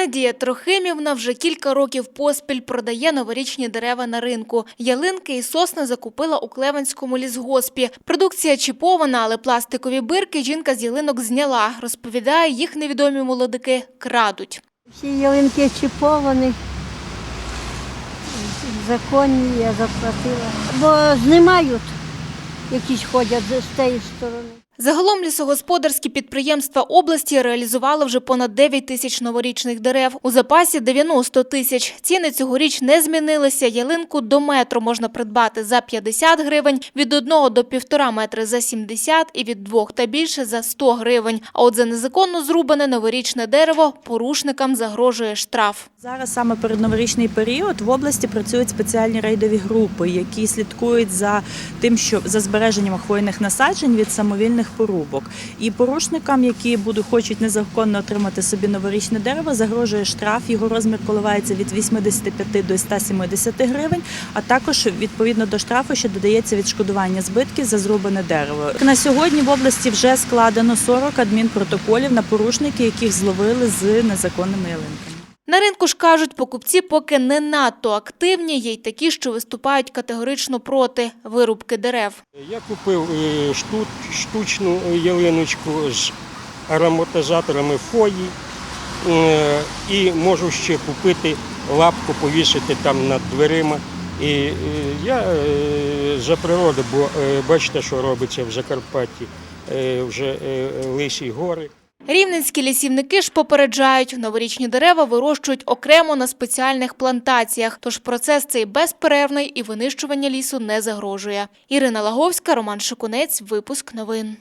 Надія Трохимівна вже кілька років поспіль продає новорічні дерева на ринку. Ялинки і сосни закупила у Клевенському лісгоспі. Продукція чіпована, але пластикові бирки жінка з ялинок зняла. Розповідає, їх невідомі молодики крадуть. Всі ялинки чіповані, законні, я заплатила. Бо знімають, якісь ходять з тієї сторони. Загалом лісогосподарські підприємства області реалізували вже понад 9 тисяч новорічних дерев. У запасі 90 тисяч. Ціни цьогоріч не змінилися. Ялинку до метру можна придбати за 50 гривень, від 1 до 1,5 метри за 70 і від 2 та більше за 100 гривень. А от за незаконно зрубане новорічне дерево порушникам загрожує штраф. Зараз саме передноворічний період в області працюють спеціальні рейдові групи, які слідкують за тим, що за збереженням хвойних насаджень від самовільних порубок. І порушникам, які будуть хочуть незаконно отримати собі новорічне дерево, загрожує штраф. Його розмір коливається від 85 до 170 гривень. А також відповідно до штрафу ще додається відшкодування збитків за зрубане дерево. На сьогодні в області вже складено 40 адмінпротоколів на порушники, яких зловили з незаконними ялинками. На ринку ж кажуть, покупці поки не надто активні, є й такі, що виступають категорично проти вирубки дерев. Я купив е, штучну ялиночку з ароматизаторами фої е, і можу ще купити лапку, повісити там над дверима. І е, я за природу, бо бачите, що робиться в Закарпатті, вже лисі гори. Рівненські лісівники ж попереджають, новорічні дерева вирощують окремо на спеціальних плантаціях, тож процес цей безперервний і винищування лісу не загрожує. Ірина Лаговська, Роман Шикунець, випуск новин.